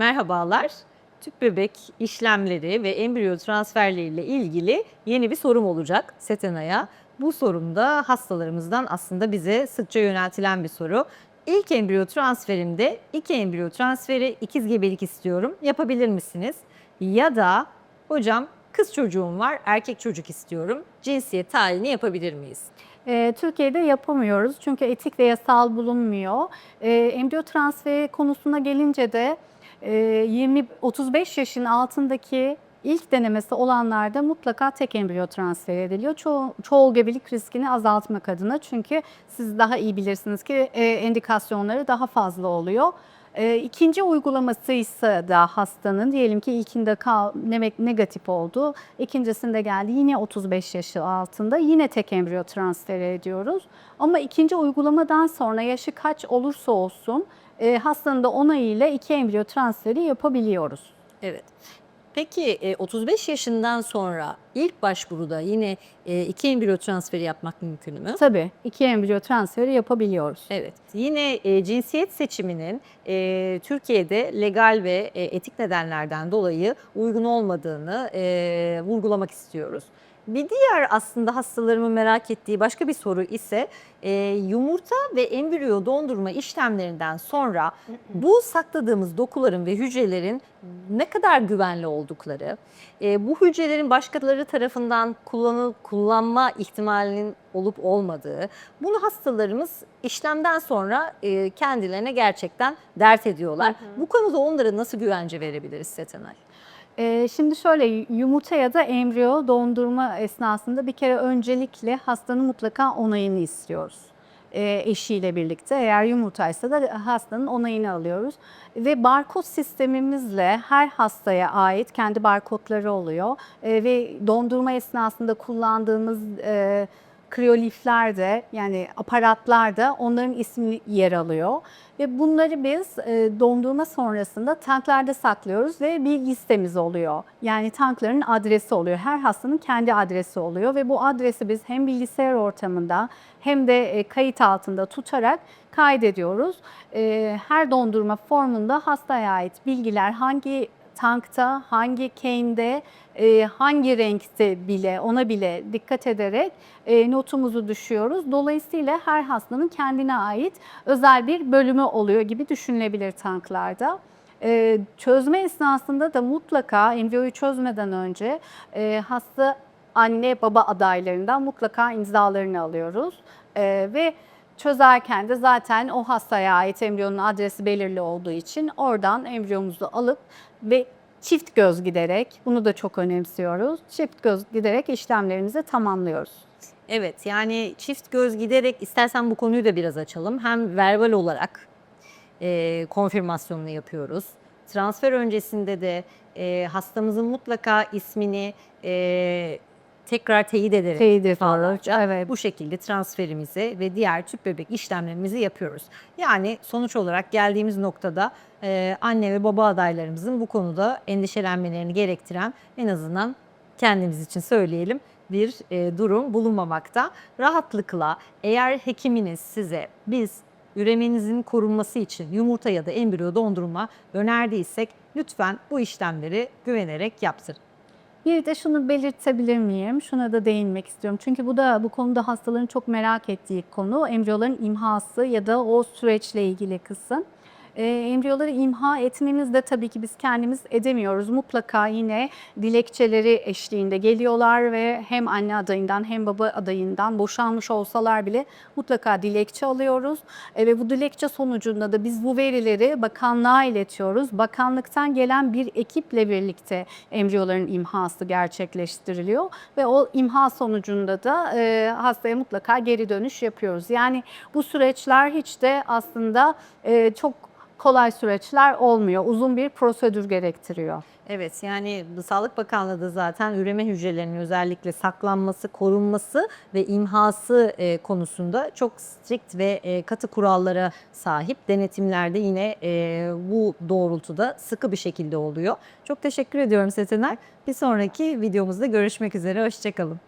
Merhabalar. Tüp bebek işlemleri ve embriyo transferleriyle ilgili yeni bir sorum olacak Setena'ya. Bu sorum da hastalarımızdan aslında bize sıkça yöneltilen bir soru. İlk embriyo transferimde iki embriyo transferi ikiz gebelik istiyorum. Yapabilir misiniz? Ya da hocam kız çocuğum var, erkek çocuk istiyorum. Cinsiyet tayini yapabilir miyiz? Ee, Türkiye'de yapamıyoruz çünkü etik ve yasal bulunmuyor. Ee, embriyo transferi konusuna gelince de e, 20-35 yaşın altındaki ilk denemesi olanlarda mutlaka tek embriyo transfer ediliyor. Ço çoğul gebelik riskini azaltmak adına çünkü siz daha iyi bilirsiniz ki e, endikasyonları daha fazla oluyor. E, ikinci uygulaması ise da hastanın diyelim ki ilkinde kal, ne- negatif oldu. İkincisinde geldi yine 35 yaşı altında yine tek embriyo transfer ediyoruz. Ama ikinci uygulamadan sonra yaşı kaç olursa olsun e, hastanın da onayıyla iki embriyo transferi yapabiliyoruz. Evet. Peki e, 35 yaşından sonra ilk başvuruda yine e, iki embriyo transferi yapmak mümkün mü? Tabii iki embriyo transferi yapabiliyoruz. Evet. Yine e, cinsiyet seçiminin e, Türkiye'de legal ve e, etik nedenlerden dolayı uygun olmadığını e, vurgulamak istiyoruz. Bir diğer aslında hastalarımın merak ettiği başka bir soru ise e, yumurta ve embriyo dondurma işlemlerinden sonra bu sakladığımız dokuların ve hücrelerin ne kadar güvenli oldukları, e, bu hücrelerin başkaları tarafından kullanıl kullanma ihtimalinin olup olmadığı, bunu hastalarımız işlemden sonra e, kendilerine gerçekten dert ediyorlar. Bu konuda onlara nasıl güvence verebiliriz Setenay? Ee, şimdi şöyle yumurta ya da embriyo dondurma esnasında bir kere öncelikle hastanın mutlaka onayını istiyoruz. Ee, eşiyle birlikte eğer yumurtaysa da hastanın onayını alıyoruz. Ve barkod sistemimizle her hastaya ait kendi barkodları oluyor. Ee, ve dondurma esnasında kullandığımız e, kriyoliflerde yani aparatlarda onların ismi yer alıyor. Ve bunları biz e, dondurma sonrasında tanklarda saklıyoruz ve bir listemiz oluyor. Yani tankların adresi oluyor. Her hastanın kendi adresi oluyor ve bu adresi biz hem bilgisayar ortamında hem de e, kayıt altında tutarak kaydediyoruz. E, her dondurma formunda hastaya ait bilgiler hangi tankta, hangi cane'de, e, hangi renkte bile ona bile dikkat ederek e, notumuzu düşüyoruz. Dolayısıyla her hastanın kendine ait özel bir bölümü oluyor gibi düşünülebilir tanklarda. E, çözme esnasında da mutlaka embriyoyu çözmeden önce e, hasta anne baba adaylarından mutlaka imzalarını alıyoruz. E, ve çözerken de zaten o hastaya ait embriyonun adresi belirli olduğu için oradan embriyomuzu alıp ve çift göz giderek, bunu da çok önemsiyoruz, çift göz giderek işlemlerimizi tamamlıyoruz. Evet yani çift göz giderek istersen bu konuyu da biraz açalım. Hem verbal olarak e, konfirmasyonunu yapıyoruz. Transfer öncesinde de e, hastamızın mutlaka ismini e, tekrar teyit ederek Teyit defalarca evet. bu şekilde transferimizi ve diğer tüp bebek işlemlerimizi yapıyoruz. Yani sonuç olarak geldiğimiz noktada e, anne ve baba adaylarımızın bu konuda endişelenmelerini gerektiren en azından kendimiz için söyleyelim bir e, durum bulunmamakta. Rahatlıkla eğer hekiminiz size biz üremenizin korunması için yumurta ya da embriyo dondurma önerdiysek lütfen bu işlemleri güvenerek yaptırın. Bir de şunu belirtebilir miyim? Şuna da değinmek istiyorum. Çünkü bu da bu konuda hastaların çok merak ettiği konu embriyoların imhası ya da o süreçle ilgili kısım. Ee, embriyoları imha etmemiz de tabii ki biz kendimiz edemiyoruz. Mutlaka yine dilekçeleri eşliğinde geliyorlar ve hem anne adayından hem baba adayından boşanmış olsalar bile mutlaka dilekçe alıyoruz. E, ve bu dilekçe sonucunda da biz bu verileri bakanlığa iletiyoruz. Bakanlıktan gelen bir ekiple birlikte embriyoların imhası gerçekleştiriliyor ve o imha sonucunda da e, hastaya mutlaka geri dönüş yapıyoruz. Yani bu süreçler hiç de aslında e, çok kolay süreçler olmuyor. Uzun bir prosedür gerektiriyor. Evet yani Sağlık Bakanlığı da zaten üreme hücrelerinin özellikle saklanması, korunması ve imhası e, konusunda çok strict ve e, katı kurallara sahip. Denetimlerde yine e, bu doğrultuda sıkı bir şekilde oluyor. Çok teşekkür ediyorum Setener. Bir sonraki videomuzda görüşmek üzere. Hoşçakalın.